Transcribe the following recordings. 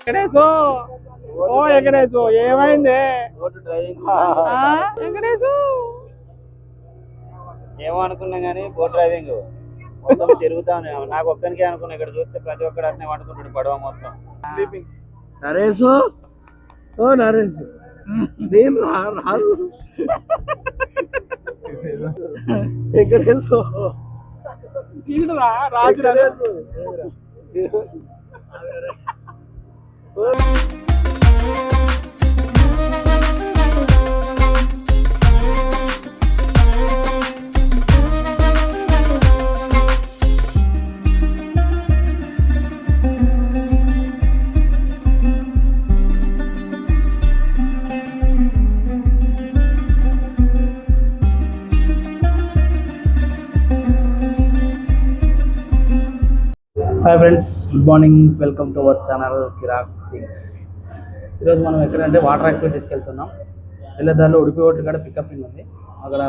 వెంకటేశు! ఓ వెంకటేశు ఏమైంది? ఆ, వెంకటేశు! ఏమో అనుకున్నా కానీ బోట్ డ్రైవింగ్. మొత్తం తిరుగుతాను నాకు ఒక్కరికే అనుకున్నా ఇక్కడ చూస్తే ప్రతి ఒక్కడు అట్నే వండుకుంటాడు పడవ మొత్తం. నరేషు ఓ నరేష్ నేను రాదు వెంకటేశు! రాజు రా. Venkatesh. Hi friends good morning welcome to our channel Kirak things ఈరోజు మనం ఎక్కడంటే వాటర్ యాక్టివిటీస్కి వెళ్తున్నాం. వెళ్ళేదారిలో ఉడిపి హోటల్ కాడ పికప్పింగ్ ఉంది. అక్కడ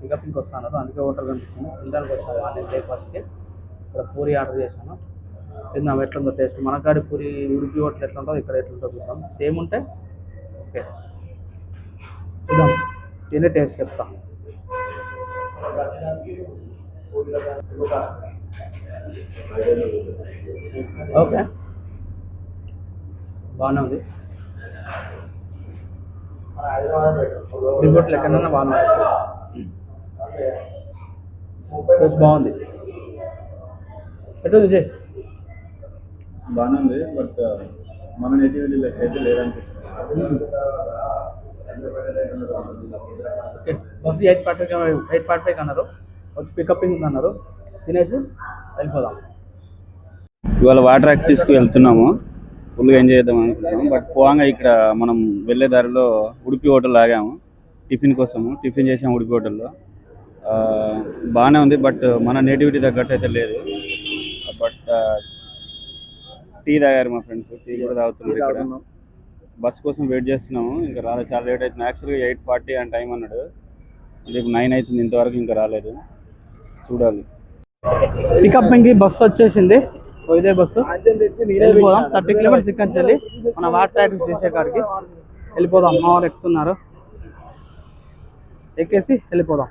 పికప్పింగ్కి వస్తాను అందుకే హోటల్ కనిపించింది. తినడానికి వచ్చాను మార్నింగ్ బ్రేక్ఫాస్ట్కి ఇక్కడ పూరి ఆర్డర్ చేశాను. తిందాం ఎట్లుందో టేస్ట్. మనకాడి పూరి ఉడిపి హోటల్ ఎట్లా ఉంటుందో ఇక్కడ ఎట్లుంటుందో చూద్దాం. సేమ్ ఉంటే ఓకే. చూద్దాం. తినే టేస్ట్ చెప్తాం. ఓకే. బాగానే ఉంది. రిపోర్ట్ లెక్కన బాగానే టేస్ట్ బాగుంది. ఎట్లా విజయ్ బాగానే ఉంది బట్ మన నేటివిటీ లెక్క అయితే లేదనిపిస్తుంది. Okay bus eight forty five eight forty five అన్నారు. వచ్చి పికప్పింగ్ ఉంది అన్నారు. తినేసి వెళ్ళిపోదాం. ఇవాళ వాటర్ యాక్టివ్స్కి వెళ్తున్నాము. ఫుల్గా ఎంజాయ్ చేద్దాం అనుకుంటున్నాము బట్ పోగా ఇక్కడ మనం వెళ్ళే దారిలో ఉడిపి హోటల్ ఆగాము. టిఫిన్ కోసము. టిఫిన్ చేసాము ఉడిపి హోటల్లో. ఆ, బాగానే ఉంది బట్ మన నేటివిటీ తగ్గట్టు అయితే లేదు. బట్ టీ తాగారు మా ఫ్రెండ్స్. టీ కూడా తాగుతున్నారు ఇక్కడ. బస్ కోసం వెయిట్ చేస్తున్నాము. ఇంకా రాలేదు చాలా లేట్ అవుతుంది. యాక్చువల్గా ఎయిట్ ఫార్టీ అని టైం అన్నాడు. అంటే ఇప్పుడు నైన్ అవుతుంది ఇంతవరకు ఇంకా రాలేదు. చూడాలి. పికప్పింగ్కి బస్సు వచ్చేసింది. ఇదే బస్సు. వెళ్ళిపోదాం. థర్టీ కిలోమీటర్స్ ఇక్కడ నుంచి వెళ్ళి మన వాటర్ యాక్టివ్ చేసే కాడికి. వెళ్ళిపోదాం. మా వాళ్ళు ఎక్కుతున్నారు. ఎక్కేసి వెళ్ళిపోదాం.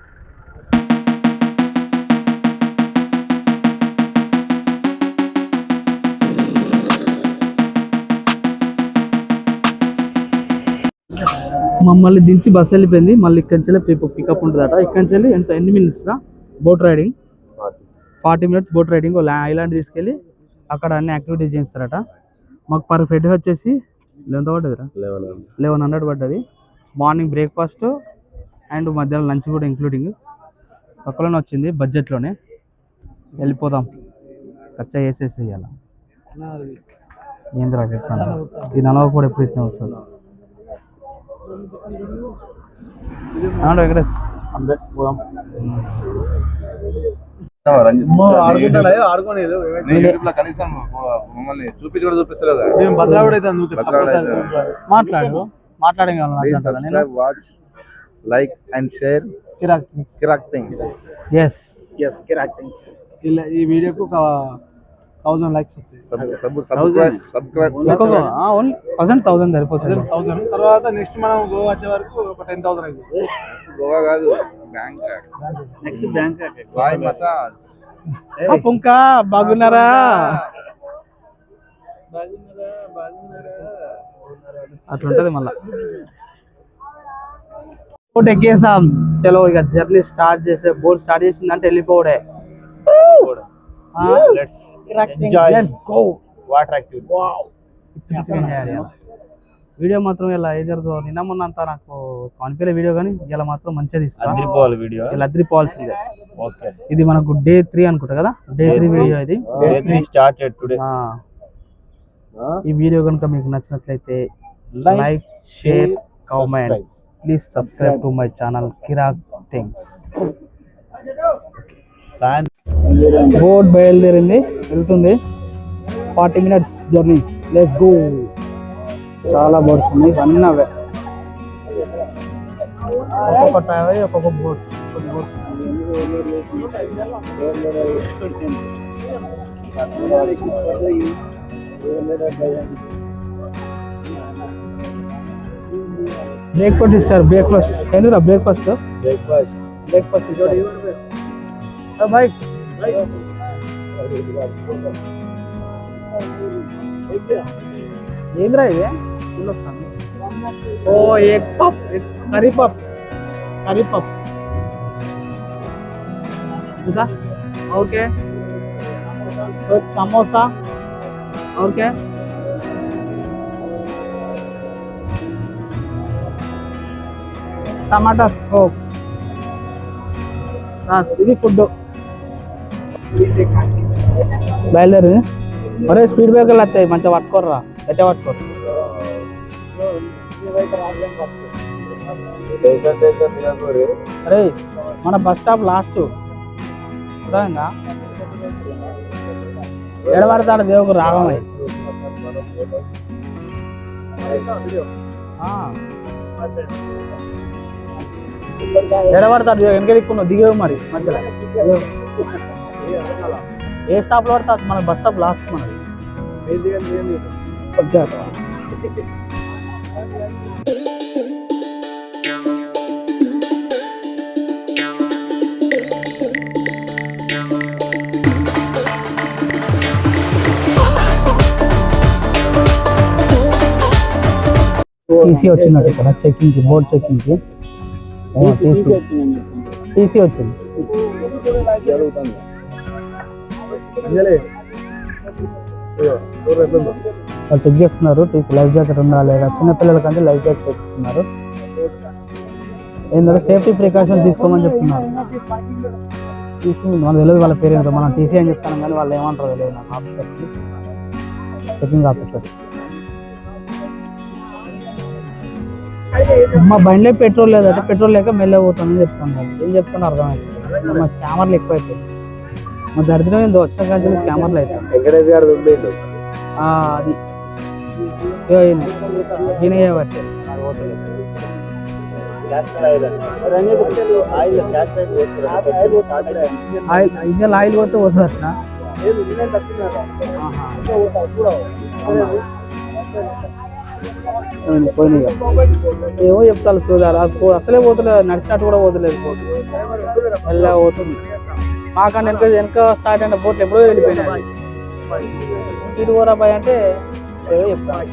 మమ్మల్ని దించి బస్సు వెళ్ళిపోయింది. మళ్ళీ ఇక్కడి నుంచి పికప్ పికప్ ఉంటుందట. ఇక్కడి నుంచి వెళ్ళి ఎంత? ఎన్ని minutes boat riding forty. Minutes boat riding island తీసుకెళ్ళి అక్కడ అన్ని యాక్టివిటీస్ చేస్తారట మాకు పర్ హెడ్ వచ్చేసి ఎంత పడ్డదిరా. Eleven hundred. పడ్డది. మార్నింగ్ బ్రేక్ఫాస్ట్ అండ్ మధ్యాహ్నం లంచ్ కూడా ఇంక్లూడింగ్ తక్కువలోనే వచ్చింది బడ్జెట్లోనే వెళ్ళిపోదాం. ఖర్చు చేసేసి ఇవాళ ఏందిరా చెప్తాను? ఈ నలవ కూడా ఎప్పుడు ఇట్లా వస్తుంది అవును వెంకటేష్? అంతే పోదాం. కనీసం మమ్మల్ని చూపించి కూడా చూపిస్తారు. మాట్లాడు మాట్లాడే watch like and share Kiraak Kiraak thing S S Kiraak things ఇలా ఈ వీడియోకు ఒక థౌజండ్ లైక్స్ పర్సెంట్ థౌసండ్ సరిపోతుంది. థౌజండ్ తర్వాత నెక్స్ట్ మనం గోవా వచ్చే వరకు ఒక టెన్ థౌసండ్ అయింది గోవా కాదు Bangkok. Next bank boy massage. పుంక బాగున్నారా? అట్లుంటది మళ్ళా. బోట్ ఎక్కేసాం. చలో ఇక జర్నీ స్టార్ట్ చేసే బోట్ స్టార్ట్ చేసిందంటే వెళ్ళిపోవడే. Let's enjoy Let's go. Water activity video మాత్రం ఇలా ఏ జరుగుతుందో నిన్న మొన్న అంతా నాకు కనిపించే వీడియో కానీ ఇలా మాత్రం అదిరిపోవాలి వీడియో ఇలా అదిరిపోవాల్సిందే. ఓకే ఇది మనకు డే త్రీ అనుకుంటా కదా? డే త్రీ వీడియో ఇది. త్రీ స్టార్టెడ్ టుడే ఆ. ఈ వీడియో కనుక మీకు నచ్చినట్లయితే like share comment please subscribe to my channel Kiraak things boat బయలుదేరింది వెళ్తుంది. Forty minutes journey. Let's go చాలా బోట్స్ ఉన్నాయి. ఇవన్నీ అవే ఒక్కొక్క ట్రావెల్ ఒక్కొక్క బోట్స్ బ్రేక్ఫాస్ట్ ఇస్తారు బ్రేక్ఫాస్ట్ ఎందుకు బ్రేక్ఫాస్ట్ బ్రేక్ఫాస్ట్ బ్రేక్ఫాస్ట్ ఇస్తారు బాయ్ ఏంద్రా ఇది ఓ egg puff curry puff curry puff ఇంకా okay samosa okay tomato soup ఇది ఫుడ్ బయలుదేరి. మరే స్పీడ్ బ్రేకర్లు వస్తాయి మంచిగా పట్టుకోర్రా. ఎట్లా పట్టుకోరు అరే మన బస్ స్టాప్ లాస్ట్. అర్థమైందా? ఎడబడతాడు దేవుకు రాగమై ఎడబడతాడు దేవుడు వెనక దిక్కున్నావు దిగేవు మరి మధ్యలో. ఏ స్టాప్లో పడతా మన బస్ స్టాప్ లాస్ట్ మనది. వచ్చాక. టీసీ వచ్చినట్టు ఇక్కడ చెకింగ్కి బోర్డ్ చెకింగ్కి. టీసీ టీసీ వచ్చింది. వాళ్ళు చెక్ చేస్తున్నారు టీసీ లైఫ్ జాకెట్ ఉందా లేదా? చిన్నపిల్లలకంటే లైఫ్ జాకెట్ ఇస్తున్నారు ఏంటంటే సేఫ్టీ ప్రికాషన్ తీసుకోమని చెప్తున్నారు. టీసీ మనకు తెలియదు వాళ్ళ పేరు ఏంటో మనం టీసీ అని చెప్తాను కానీ వాళ్ళు ఏమంటారో తెలియదు నాకు ఆఫీసర్స్కి చెకింగ్ ఆఫీసర్స్ మా బండిలో పెట్రోల్ లేదంటే పెట్రోల్ లేక మెల్లగా పోతుందని చెప్తాను ఏం చెప్తాను అర్థమైంది? మా స్కామర్లు ఎక్కువైపోయింది మా దరిద్రం ఏందో వచ్చిన కానీ స్కామర్లు అవుతాయి వెంకటేష్ గారు దుబ్బేళ్ళు అది. ఈయన. అది. ఆయిల్ ఇంజన్ ఆయిల్ పోతే పోతుంది అట్లా? పోయింది, పోయింది ఇక. ఏమో చెప్తాను చూడాలి అసలే పోతలేదు నడిచినట్టు కూడా పోతలేదు మెల్లగా పోతుంది. మాకంటే వెనక వెనక స్టార్ట్ అయిన బోట్లు ఎప్పుడో వెళ్ళిపోయినాయి. ఇటు పోరా అంటే ఏదో చెప్తాను.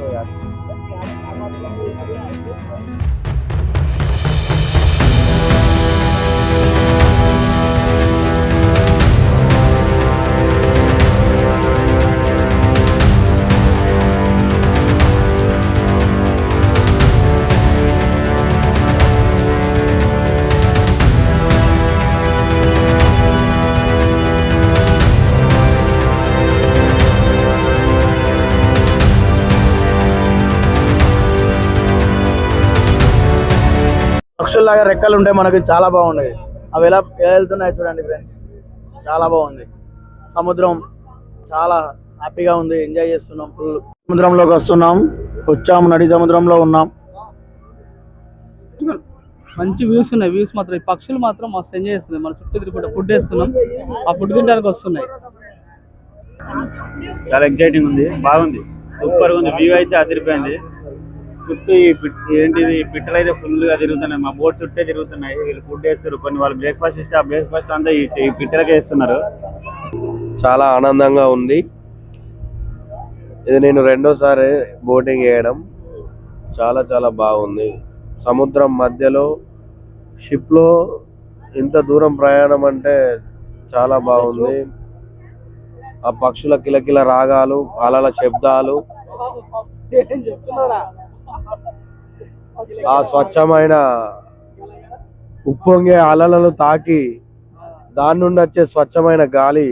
పక్షుల్లాగా రెక్కలు ఉంటే మనకి చాలా బాగున్నాయి అవి ఎలా ఎలా వెళ్తున్నాయి చూడండి ఫ్రెండ్స్. చాలా బాగుంది. సముద్రం చాలా హ్యాపీగా ఉంది. ఎంజాయ్ చేస్తున్నాం ఫుల్. సముద్రంలోకి వస్తున్నాం. వచ్చాము నడి సముద్రంలో ఉన్నాం. మంచి వ్యూస్ ఉన్నాయి. వ్యూస్ మాత్రం ఈ పక్షులు మాత్రం మస్తు ఎంజాయ్ చేస్తున్నాయి. మన చుట్టూ తిరుగుకుంటా ఫుడ్ వేస్తున్నాం. ఆ ఫుడ్ తినడానికి వస్తున్నాయి. చాలా ఎక్సైటింగ్ ఉంది. బాగుంది. సూపర్ ఉంది. వ్యూ అయితే అదిరిపోయింది. చుట్టూ ఈ ఏంటిది? పిట్టలు అయితే ఫుల్గా తిరుగుతున్నాయి. మా బోట్ చుట్టే తిరుగుతున్నాయి. వీళ్ళు ఫుడ్ వేస్తారు కొన్ని వాళ్ళు బ్రేక్ఫాస్ట్ ఇస్తే ఆ బ్రేక్ఫాస్ట్ అంతా ఈ పిట్టలకే వేస్తున్నారు. చాలా ఆనందంగా ఉంది. ఇది నేను రెండోసారి బోటింగ్ చేయడం చాలా చాలా బాగుంది. సముద్రం మధ్యలో షిప్లో ఇంత దూరం ప్రయాణం అంటే చాలా బాగుంది. ఆ పక్షుల కిలకిల రాగాలు అలల శబ్దాలు. ఆ స్వచ్ఛమైన ఉప్పొంగే అలలను తాకి దాని నుండి వచ్చే స్వచ్ఛమైన గాలి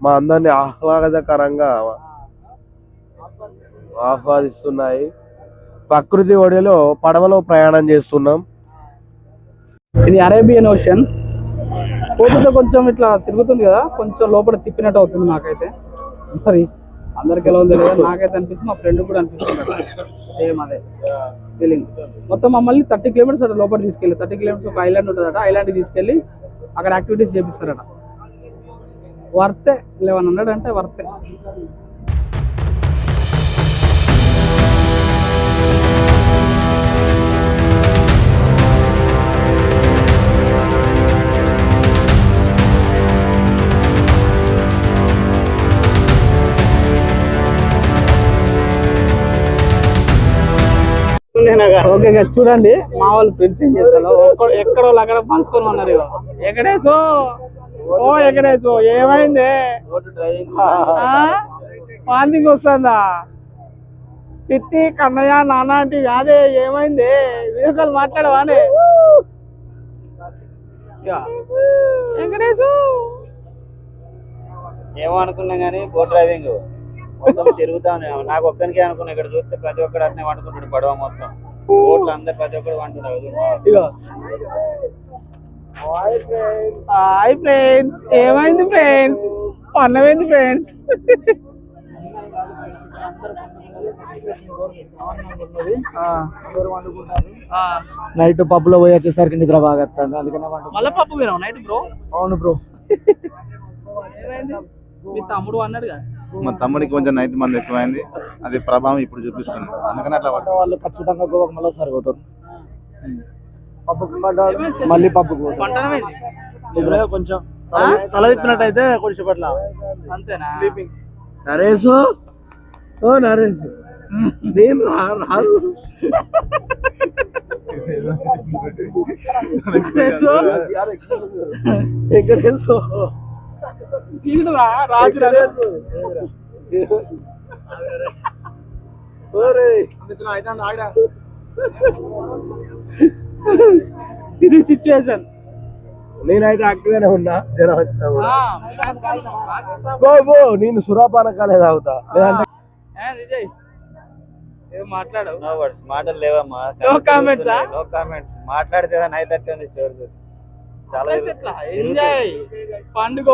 మా అందరిని ఆహ్లాదకరంగా ఆహ్వాదిస్తున్నాయి. ప్రకృతి ఒడిలో పడవలో ప్రయాణం చేస్తున్నాం. ఇది అరేబియన్ ఓషన్. పోతుంటే కొంచెం ఇట్లా తిరుగుతుంది కదా కొంచెం లోపల తిప్పినట్టు అవుతుంది నాకైతే మరి అందరికి ఎలా ఉంది లేదా నాకైతే అనిపిస్తుంది మా ఫ్రెండ్ కూడా అనిపిస్తుంది సేమ్ అదే ఫీలింగ్ మొత్తం మమ్మల్ని థర్టీ కిలోమీటర్స్ అక్కడ లోపల తీసుకెళ్ళి థర్టీ కిలోమీటర్స్ ఒక ఐలాండ్ ఉంటుందట ఐలాండ్కి తీసుకెళ్ళి అక్కడ యాక్టివిటీస్ చేపిస్తారట. వర్తే లెవెన్ హండ్రెడ్ అంటే వర్తే ఓకే చూడండి. మా వాళ్ళు ప్రింటింగ్ చేస్తారు. ఎక్కడో అక్కడ పంచుకొని ఉన్నారు. ఎక్కడేసో ఓ ఎక్కడేసో ఏమైంది? పాండింగ్ వస్తుందా? చిట్టి కన్నయ్య నాన్న అంటే కాదే ఏమైంది? వీడియోకాల్ మాట్లాడవానే వెంకటేశు! ఏమో అనుకున్నా కానీ బోట్ డ్రైవింగ్. మొత్తం తిరుగుతాను నాకు ఒక్కరికే అనుకున్నా ఇక్కడ చూస్తే ప్రతి ఒక్కడు అట్నే వండుకుంటాడు పడవ మొత్తం. బోట్లు అందరు ప్రతి ఒక్కడు వండుతారు. ఇగో. Hi friends. ఏమైంది ఫ్రెండ్స్? పన్నమైంది ఫ్రెండ్స్? నైట్ పబ్లో పోయి వచ్చేసరికి నిద్ర బాగా వస్తుంది అందుకనే వండు మళ్ళీ పప్పు నైట్ బ్రో? అవును బ్రో. ఏమైంది? మీ తమ్ముడు అన్నాడుగా. మా తమ్ముడికి కొంచెం నైట్ మంది ఎక్కువైంది. అది ప్రభావం ఇప్పుడు చూపిస్తుంది. అందుకని అట్లా. వాళ్ళు ఖచ్చితంగా గోవాకు మళ్ళీ సరిపోతారు పప్పుకు మళ్ళీ పప్పుకు కొంచెం తల- తిప్పినట్టు అయితే కొంచెం పట్ల. అంతేనా? నరేషు ఓ నరేష్ నేను రాదు వెంకటేశు రాజు ఇది సిచ్యువేషన్ నేనైతే యాక్టివ్గానే ఉన్నా. పో, పో, నేను సురాపాన కాలే తాగుతా. లేదంటే నో వర్డ్స్ మాటలు లేవమ్మా. Comments ఆ? నో కామెంట్స్ మాట్లాడితే నైట్ ఉంది స్టోరీ చాలా ఎంజాయ్ పండుగ.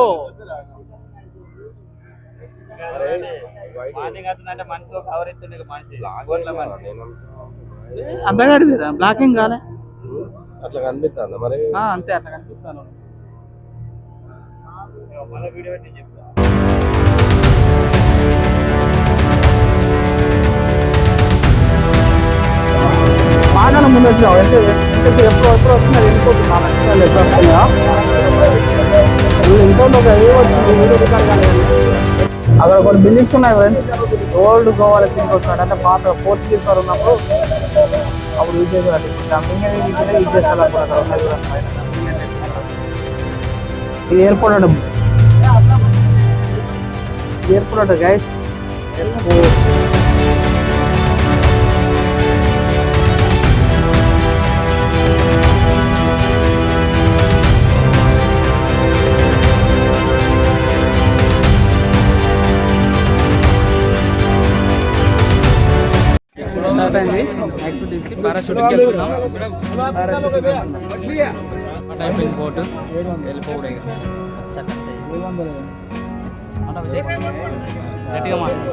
మనిషి అబ్బాయి కదా బ్లాక్ ఏం కాలే? అట్లా కనిపిస్తుందా మరి? ఆ, అంతే అట్లా కనిపిస్తాను మళ్ళీ బాగా ముందు వచ్చినావు. ఎంత ఎంత ఎప్పుడు ఎప్పుడు వస్తున్నారు వెళ్ళిపోతున్నా లక్షలు ఎప్పుడు వస్తున్నాయా ఇంట్లో ఒక ఏ వచ్చింది వీడియో రికార్డ్ కాలేదు. అక్కడ కొన్ని బిల్డింగ్స్ ఉన్నాయి ఫ్రెండ్స్. ఓల్డ్ గోవాలో తీసుకొస్తున్నాడు అంటే పాత పోర్చుగీస్ వారు ఉన్నప్పుడు అప్పుడు యూజ్ చేసేవాళ్ళు. ఇప్పుడు యూజ్ చేస్తారు ఇది ఎయిర్పోర్ట్ అంటే ఎయిర్పోర్ట్ అంటే గైస్ ఎయిర్పోర్ట్ యాక్టివిటీస్కి పారాషూట్కి వెళ్తున్నాం పారాషూట్కి వెళ్తున్నాం అటు అయిపోయింది బోటు వెళ్ళిపోవడం ఇక. చక్కగా చెయ్యి. అవునా విజయ్? గట్టిగా మాట్లాడు.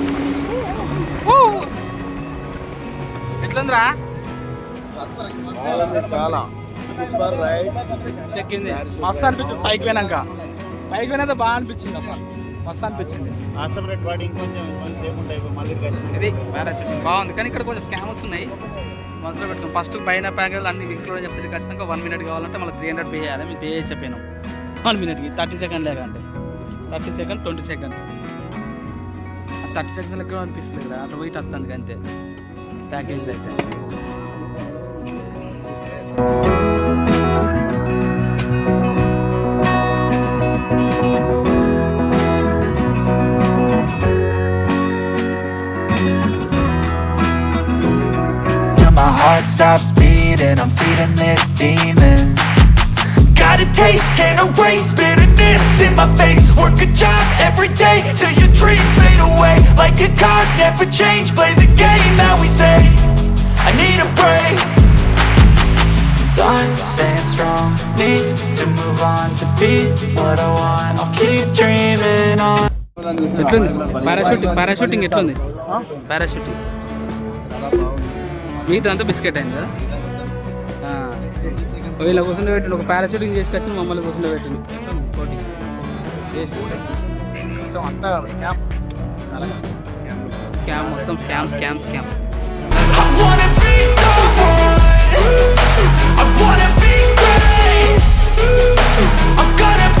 ఎట్లుందిరా చాలా. సూపర్ రైడ్ ఎక్కింది మస్తు అనిపించింది. పైకి పోయినాక. పైకి పోయినైతే బాగా అనిపించింది అప్ప మస్తు అనిపించింది. ఆ సపరేట్ బాడీ ఇంకొంచెం కొంచెంసేపు ఉంటాయి. మళ్ళీ ఇది బాగుంది. కానీ ఇక్కడ కొంచెం స్కామ్స్ ఉన్నాయి మనసులో పెట్టుకుని. ఫస్ట్ పైన ప్యాకేజ్ అన్ని ఇంక్లూడ్ చెప్తే ఖచ్చితంగా వన్ మినిట్ కావాలంటే మళ్ళీ త్రీ హండ్రెడ్ పే చేయాలి. మేము పే చేసి చెప్పాను. వన్ మినిట్కి థర్టీ సెకండ్ లేకంటే thirty seconds twenty seconds thirty seconds లెక్క అనిపిస్తుంది కదా అట్లా వెయిట్ వస్తుంది అంతే. ಪ್ಯಾಕೇಜ್ ಐತೆ My heart stops beating, I'm feeding this demon. Got a taste, can't erase bitterness in my face Work a job every day till your dreams fade away Like a card, never change, play the game that we say I need a break Done staying strong, need to move on to be what I want I'll keep dreaming on ఎట్లుంది parachuting parachuting ఎట్లుంది parachuting అంతా biscuit అయింది కదా. వీళ్ళ కూర్చుండే పెట్టిండు ఒక parashooting చేసుకొచ్చి మమ్మల్ని కూర్చుండే పెట్టిండు కష్టం అంతా స్కామ్ చాలా కష్టం. స్కామ్ స్కామ్ మొత్తం scam scam scam I wanna be great. I'm gonna be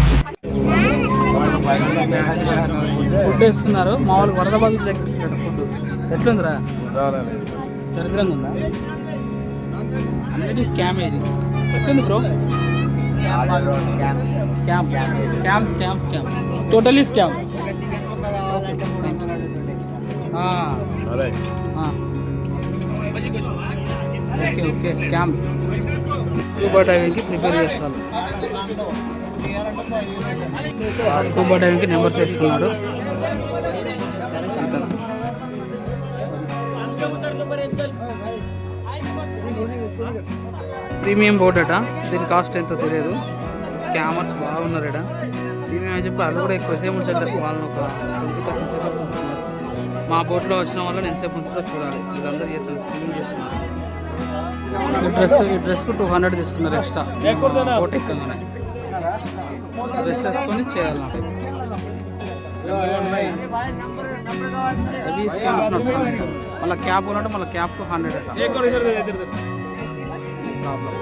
food వేస్తున్నారు. మామూలు వరద బాధలు లెక్కించారు ఫుడ్. ఎట్లుందిరా? దరిద్రంగా ఉందా? అన్నిటి స్కామ్ ఇది. ఎట్లుంది bro? Scam. Scam scam scam. Totally scam. Okay okay scam. Scuba డైవింగ్కి prepare చేస్తాను స్కూబా డైవింగ్కి నెంబర్స్ వేస్తున్నాడు ఇతను. ప్రీమియం బోట్ అట. దీని కాస్ట్ ఎంతో తెలియదు. స్కామర్స్ బాగున్నారు ఇక్కడ ప్రీమియం అని చెప్పి వాళ్ళు కూడా ఎక్కువసేపు ఉంచలేదు వాళ్ళని ఒక ట్వంటీ థర్టీ సెకండ్స్ ఉంచుతున్నారు మా బోట్లో వచ్చిన వాళ్ళని ఎంతసేపు ఉంచారో చూడాలి. వీళ్ళందరూ చేస్తారు స్విమ్మింగ్ చేస్తున్నారు. ఈ డ్రెస్ ఈ డ్రెస్కు టూ హండ్రెడ్ తీసుకున్నారు ఎక్స్ట్రా. బోట్ ఎక్కగానే డ్రెస్ వేసుకొని చేయాలన్నమాట అది స్కామ్స్ నడుస్తున్నాయి మళ్ళీ క్యాప్ ఉన్నట్టు మళ్ళీ cap hundred problem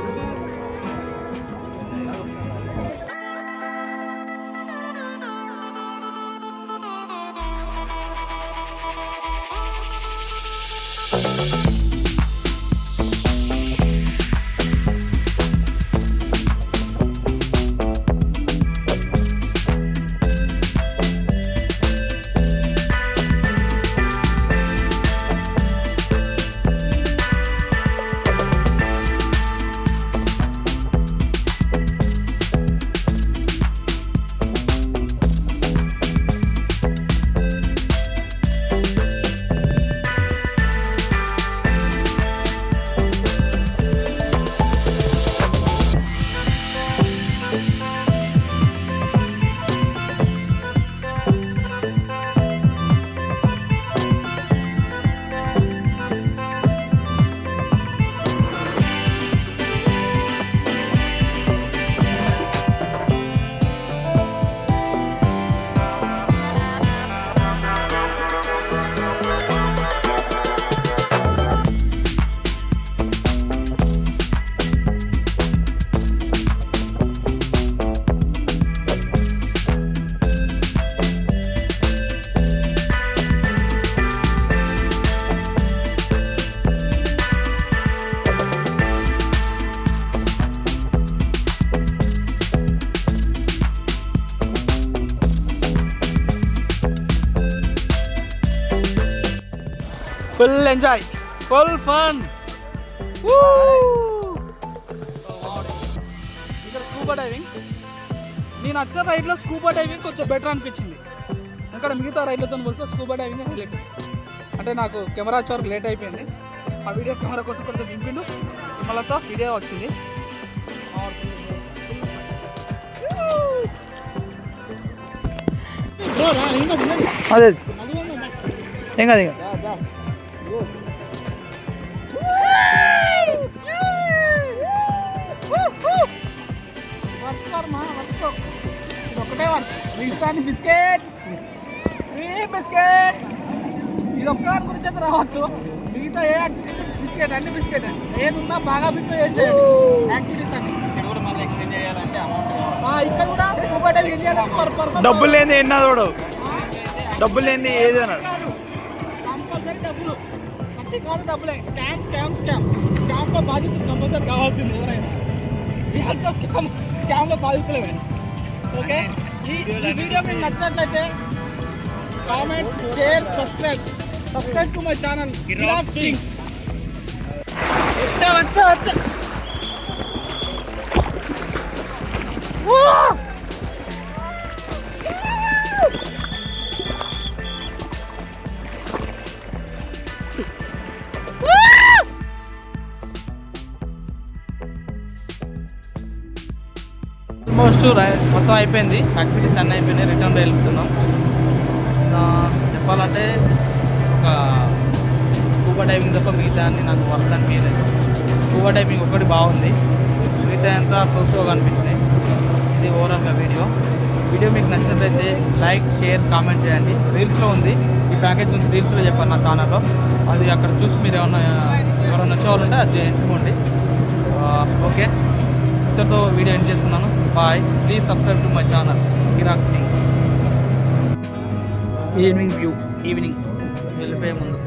full enjoy. Full fun. ఇక్కడ స్కూబా డైవింగ్. నేను వచ్చిన రైడ్లో స్కూబా డైవింగ్ కొంచెం బెటర్ అనిపించింది. ఇక్కడ మిగతా రైడ్లతో పోలిస్తే స్కూబా డైవింగ్ హైలైట్ అంటే నాకు కెమెరా వచ్చే వరకు లేట్ అయిపోయింది. ఆ వీడియో కెమెరా కోసం కొంచెం దింపిండు. మళ్ళతో వీడియో వచ్చింది. అదే. ఏం కాదు ఒకటే వర్క్ మిగతాన్ని బిస్కెట్ బిస్కెట్ ఇది ఒక్క గురించి అయితే మిగతా ఏ యాక్టివిటీ బిస్కెట్ అన్ని బిస్కెట్ ఏది బాగా బిస్కెట్ చేసేయండి యాక్టివిటీస్ అన్ని ఇక్కడ కూడా మళ్ళీ ఎక్స్ప్లెయిన్ చేయాలంటే డబ్బులు లేని ఎన్న డబ్బులు లేని ఏది కంపల్సరీ డబ్బులు. ప్రతి కాదు డబ్బులే స్కామ్ స్కామ్ స్కామ్ స్కామ్లో బాధితులు కంపల్సరీ కావాల్సింది ఎవరైనా ఈ ఆల్సో స్కామ్ స్కామ్లో బాధితులమే ఓకే ఈ ఈ వీడియో మీకు నచ్చినట్లయితే comment share subscribe subscribe to my channel Kiraak Kings వచ్చా వచ్చా వచ్చా ఆల్మోస్ట్ eh, మొత్తం అయిపోయింది. యాక్టివిటీస్ అన్నీ అయిపోయినాయి. రిటర్న్ వెళ్తున్నాం. చెప్పాలంటే ఒక స్కూబా డైవింగ్ తప్ప మిగతా అన్ని నాకు వర్క్ అనిపించలేదు స్కూబా డైవింగ్ ఒకటి బాగుంది. మిగతా అంతా సోసోగా అనిపించినాయి. ఇది ఓవరాల్గా వీడియో వీడియో మీకు నచ్చినట్లయితే లైక్ షేర్ కామెంట్ చేయండి. రీల్స్లో ఉంది. ఈ ప్యాకేజ్ గురించి రీల్స్లో చెప్పాను నా ఛానల్లో అది అక్కడ చూసి మీరు ఏమన్నా ఎవరైనా వచ్చేవాళ్ళంటే అది ఎంచుకోండి. ఓకే ఇద్దరితో వీడియో ఎండ్ చేస్తున్నాను. Bye please subscribe to my channel Giraak thing evening view evening వెళ్ళిపోయే ముందు